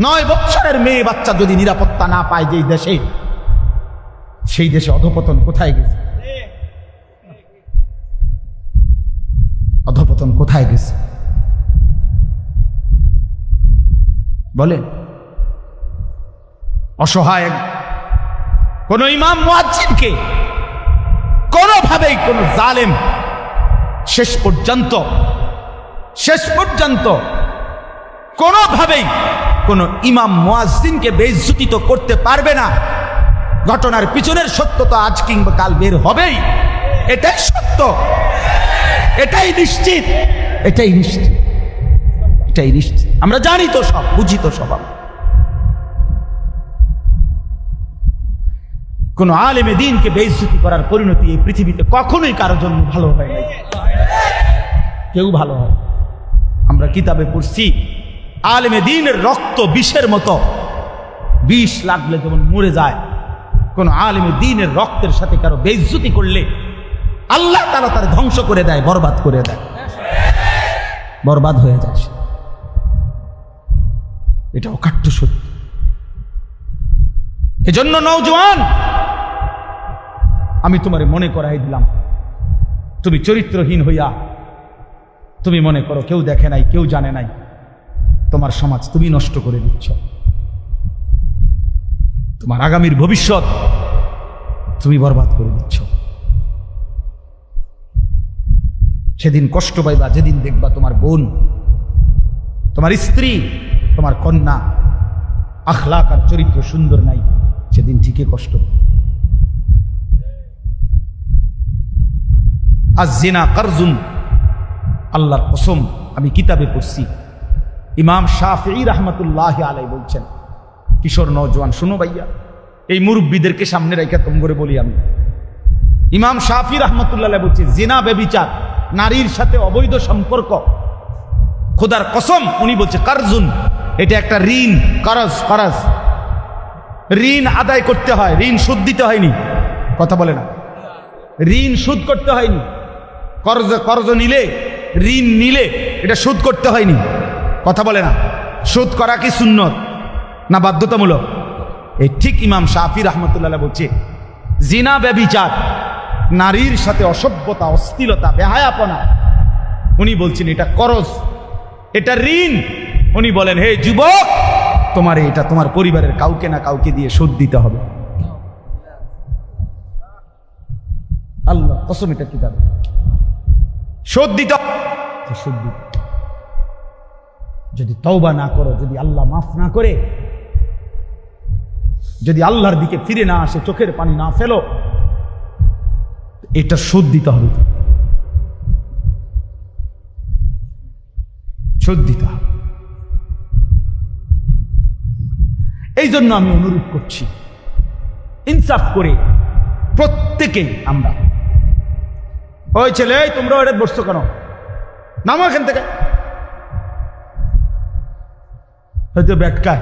নয় বছরের মেয়ে বাচ্চা যদি নিরাপত্তা না পায় যেই দেশে, সেই দেশে অধপতন কোথায় গেছে? অধপতন কোথায় গেছে? বলেন, অসহায় কোন ইমাম মুয়াজ্জিনকে কোনোভাবেই কোন জালেম শেষ পর্যন্ত শেষ পর্যন্ত কোনোভাবেই কোন ইমাম মুয়াজ্জিনকে বেইজ্জতিত করতে পারবে না। ঘটনার পিছনের সত্য তো আজ কিংবা কাল বের হবেই। এটাই সত্য। এটাই নিশ্চিত। এটাই নিশ্চিত। এটাই নিশ্চিত। আমরা জানি তো সব, বুঝি তো সব। কোন আলেমে দিনকে বেইজ্জতি করার পরিণতি এই পৃথিবীতে কখনোই কারোর জন্য ভালো হয় নাই। কেউ ভালো হয় আমরা কিতাবে পড়ছি আলেমে দিনের রক্ত বিষের মতো। বিষ লাগলে যেমন মরে যায়, কোন আলেমে দিনের রক্তের সাথে কারও বেইজ্জতি করলে আল্লাহ তারা তার ধ্বংস করে দেয়, বরবাদ করে দেয়। বরবাদ হয়ে যায়। এটা অকাট্য সত্য। এজন্য নৌজওয়ান আমি তোমারে মনে করাই দিলাম, তুমি চরিত্রহীন হইয়া, তুমি মনে করো কেউ দেখে নাই, কেউ জানে নাই। তোমার সমাজ তুমি নষ্ট করে দিচ্ছ। তোমার আগামীর ভবিষ্যৎ তুমি বরবাদ করে দিচ্ছ। সেদিন কষ্ট পাইবা, যেদিন দেখবা তোমার বোন, তোমার স্ত্রী, তোমার কন্যা আখলাক আর চরিত্র সুন্দর নাই, সেদিন ঠিকই কষ্ট। আজ জেনা কারজুন, আল্লাহর কসম আমি কিতাবে পড়ছি। ইমাম শাফি রহমতুল্লাহ আলাই বলছেন, কিশোর, নওজোয়ান, শুনো ভাইয়া, এই মুরব্বীদেরকে সামনে রেখে তুম করে বলি আমি। ইমাম শাফি রহমতুল্লাহ বলছে, জেনা, বেবিচার, নারীর সাথে অবৈধ সম্পর্ক, খোদার কসম, উনি বলছে, কারজুন, এটা একটা ঋণ, করজ করজ। ঋণ আদায় করতে হয়, ঋণ সুদ দিতে হয়নি। কথা বলে না। ঋণ সুদ করতে হয়নি। কর্জ কর্জ নিলে, ঋণ নিলে এটা সুদ করতে হয়নি। কথা বলে না। সুদ করা কি সুন্নত? না বাধ্যতামূলক? এই ঠিক ইমাম শাফি রহমতুল্লাহ বলছে, জিনা, ব্যবিচার, নারীর সাথে অসভ্যতা অস্থিলতা বেহায়াপনা, উনি বলছেন এটা করজ, এটা ঋণ। উনি বলেন, হে যুবক, তোমার এটা তোমার পরিবারের কাউকে না কাউকে দিয়ে শোধ দিতে হবে। আল্লাহ, কসম এটা কিতাবে শোধ দিতে। শোধ দিতে। যদি তওবা না করো, যদি আল্লাহ মাফ না করে, যদি আল্লাহর দিকে ফিরে না আসে, চোখের পানি না ফেলো, এটা শোধ দিতে হবে। শোধ দিতে হবে। এই জন্য আমি অনুরোধ করছি, ইনসাফ করে প্রত্যেকেই আমরা, ওই ছেলে, তোমরা ওটা বসছো কেন? নামো এখান থেকে। হয়তো ব্যাটকায়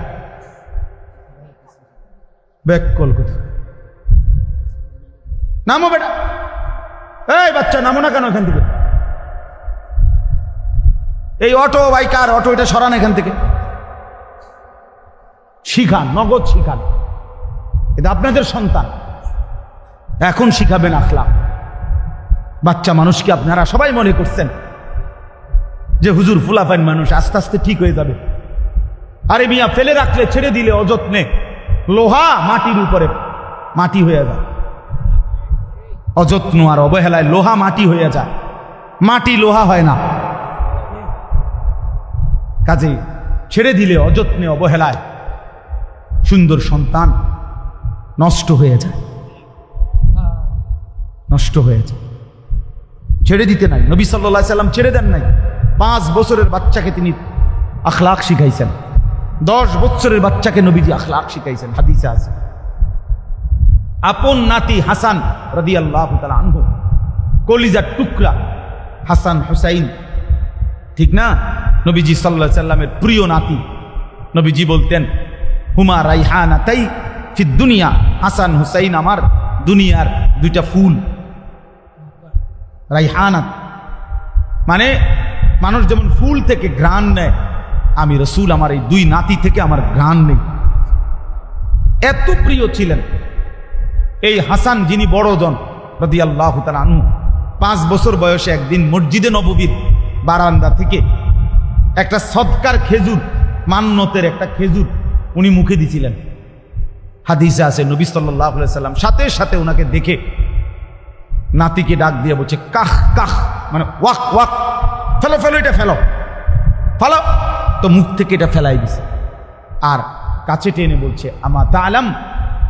ব্যাক কলকাতা নামো বেটা। এই বাচ্চা, নামো না কেন এখান থেকে? এই অটো বাইকার অটো, এটা সরান এখান থেকে। শিখান, নগদ শিখান। এটা আপনাদের সন্তান। এখন শিখাবেন আখলা। বাচ্চা মানুষকে আপনারা সবাই মনে করছেন যে হুজুর ফুলাফাইন মানুষ, আস্তে আস্তে ঠিক হয়ে যাবে। আরে মিয়া, ফেলে রাখলে ছেড়ে দিলে অযত্নে। লোহা মাটির উপরে, মাটি হয়ে যায়। অযত্ন আর অবহেলায় লোহা মাটি হয়ে যায়। মাটি লোহা হয় না। কাজে ছেড়ে দিলে অযত্নে, অবহেলায় সুন্দর সন্তান নষ্ট হয়ে যায়। নষ্ট হয়ে যায়। ছেড়ে দিতে নাই। নবী সাল্লা সাল্লাম ছেড়ে দেন নাই। পাঁচ বছরের বাচ্চাকে তিনি আখলাখ শিখাইছেন। দশ বছরের বাচ্চাকে নবীজি আখলাক শিখাইছেন, হাদিসে আছে। আপন নাতি হাসান রদি আল্লাহ আনহু, কলিজার টুকরা হাসান হুসাইন। ঠিক না? নবীজি সাল্লাহ সাল্লামের প্রিয় নাতি। নবীজি বলতেন, হুমা রাইহানা তাই ফির দুনিয়া, হাসান হুসাইন আমার দুনিয়ার দুইটা ফুল। রাইহানাত। মানে মানুষ যেমন ফুল থেকে ঘ্রাণ নেয় আমি রসুল আমার এই দুই নাতি থেকে আমার ঘ্রাণ নেই। এত প্রিয় ছিলেন। এই হাসান যিনি বড়জন রদি আল্লাহ আনু পাঁচ বছর বয়সে একদিন মসজিদে নববীর বারান্দা থেকে একটা সৎকার খেজুর মান্যতের একটা খেজুর উনি মুখে দিছিলেন। হাদিসে আছে, নবী সাল্লাহ সাল্লাম সাথে সাথে ওনাকে দেখে নাতিকে ডাক দিয়ে বলছে, কাহ কাহ। মানে ওয়াক ওয়াক। ফেলো ফেলো, এটা ফেলো। ফেলো। তো মুখ থেকে এটা ফেলাই দিছে। আর কাছে টেনে বলছে, আমা তালাম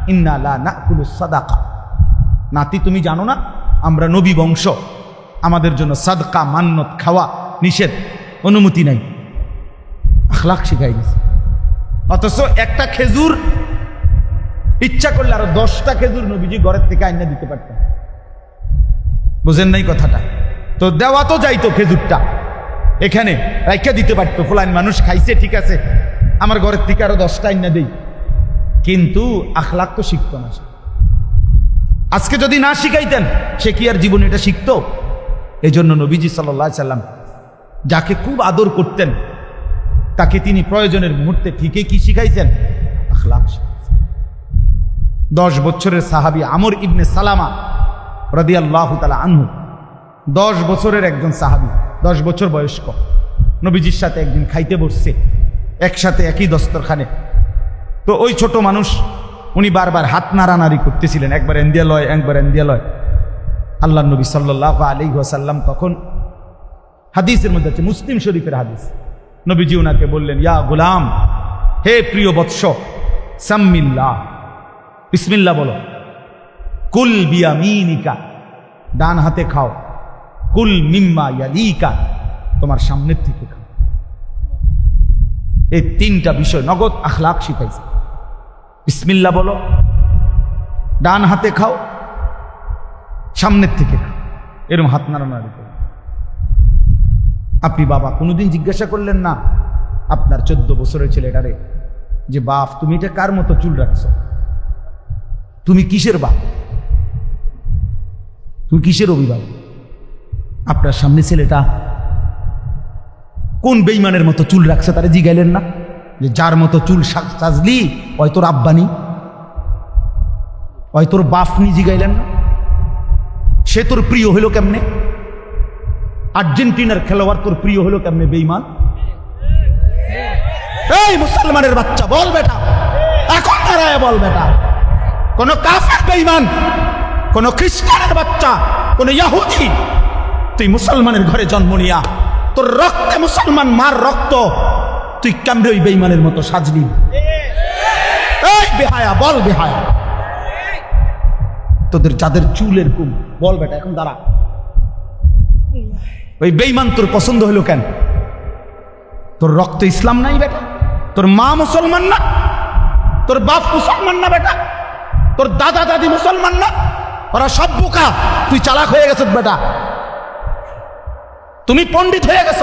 ইন্না লা নাকুলু সাদাকা। নাতি, তুমি জানো না, আমরা নবী বংশ। আমাদের জন্য সাদকা, মান্নত, খাওয়া নিষেধ, অনুমতি নাই। আখলাখ শিখাই দিছে। অথচ একটা খেজুর, ইচ্ছা করলে আরও দশটা খেজুর নবীজি ঘরের থেকে আইনা দিতে পারতেন। বুঝেন নাই কথাটা? তো দেওয়া তো যাইতো খেজুরটা। এখানে রাইখা দিতে পারতো, ফুলান মানুষ খাইছে, ঠিক আছে, আমার ঘরের থেকে আরও দশটা আইনা দেই। কিন্তু আখলাখ তো শিখতো না আজকে যদি না শিখাইতেন, সে কি আর জীবনে এটা শিখতো? এই জন্য নবীজি সাল্লাহ সাল্লাম যাকে খুব আদর করতেন, তাকে তিনি প্রয়োজনের মুহূর্তে ঠিকই কি শিখাইছেন? শিখাইছেন। দশ বছরের সাহাবি আমর ইবনে সালামা রদি আল্লাহ তালা আনহু, দশ বছরের একজন সাহাবি। দশ বছর বয়স্ক। নবীজির সাথে একদিন খাইতে বসছে, একসাথে একই দস্তরখানে। তো ওই ছোট মানুষ, উনি বারবার হাত নাড়ানাড়ি করতেছিলেন, একবার এন্দিয়া লয়, একবার এন্দিয়া লয়। আল্লাহ নবী সাল্লাহ আলী ওয়াসাল্লাম তখন হাদিসের মধ্যে আছে, মুসলিম শরীফের হাদিস। নবীজি ওনাকে বললেন, ইয়া গুলাম, হে প্রিয় বৎস, সাম্মিল্লাহ বিসমিল্লা বলো। কুল বিয়ামিনিকা, ডান হাতে খাও কুল মিম্মা ইয়ালিকা, তোমার সামনের থেকে খাও। এই তিনটা বিষয় নগদ আখলাক শিখাইছে। বিসমিল্লা বলো, ডান হাতে খাও, সামনের থেকে খাও। এরম হাত নাড়ানাড়ি করো। আপনি বাবা কোনোদিন জিজ্ঞাসা করলেন না, আপনার চোদ্দ বছরের ছেলেটারে, যে বাপ, তুমি এটা কার মতো চুল রাখছো? তুমি কিসের বাপ? তুমি কিসের অভিভাবক? আপনার সামনে ছেলেটা কোন বেইমানের মতো চুল রাখছে তারা জিগাইলেন না? যে যার মতো চুল সাজলি, ওই তোর আব্বানি ওই তোর বাফনি জিগাইলেন না? সে তোর প্রিয় হইল কেমনে? আর্জেন্টিনার খেলোয়াড় তোর প্রিয় হলো কেমনে বেইমান এই মুসলমানের বাচ্চা, বল বেটা। এখন দাঁড়ায় বল বেটা। কোন কাফের বেইমান কোন খ্রিস্টানের বাচ্চা, কোন ইয়াহুদি তুই মুসলমানের ঘরে জন্ম নিয়া, তোর রক্তে মুসলমান মার রক্ত, তুই কেমনে ওই বেইমানের মতো সাজলি বেহায়া, বল বেহায়া। তোদের যাদের চুল এরকম বল বেটা, এখন দাঁড়া। ওই বেইমান তোর পছন্দ হলো কেন? তোর রক্ত ইসলাম নাই বেটা? তোর মা মুসলমান না? তোর বাপ মুসলমান না বেটা? তোর দাদা দাদি মুসলমান না? ওরা সব বোকা। তুই চালাক হয়ে গেছ বেটা। তুমি পণ্ডিত হয়ে গেছ।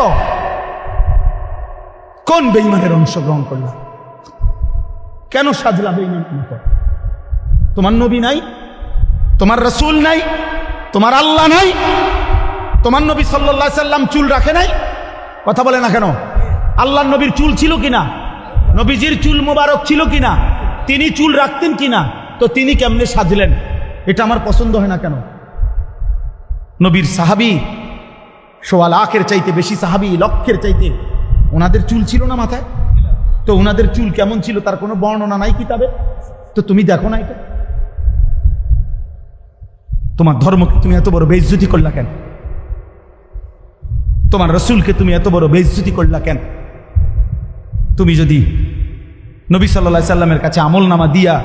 কোন বেইমানের অংশগ্রহণ করলা? কেন সাজলা বেইমান তোমার নবী নাই, তোমার রসুল নাই, তোমার আল্লাহ নাই, তোমার নবী সাল্লাহ সাল্লাম চুল রাখে নাই? কথা বলে না কেন? আল্লাহ নবীর চুল ছিল কিনা? নবীজির চুল মোবারক ছিল কিনা? তিনি চুল রাখতেন কিনা? তো তিনি কেমনে সাজলেন? এটা আমার পছন্দ হয় না কেন? নবীর সাহাবি সোয়া লাখের চাইতে বেশি সাহাবি লক্ষের চাইতে। ওনাদের চুল ছিল না মাথায়? তো ওনাদের চুল কেমন ছিল তার কোনো বর্ণনা নাই কিতাবে? তো তুমি দেখো না এটা। তোমার ধর্মকে তুমি এত বড় বেইজ্জতি করলা কেন? তোমার রসুলকে তুমি এত বড় বেইজ্জতি করলা কেন? তুমি যদি নবী সাল্লাহ সাল্লামের কাছে আমল নামা দিয়া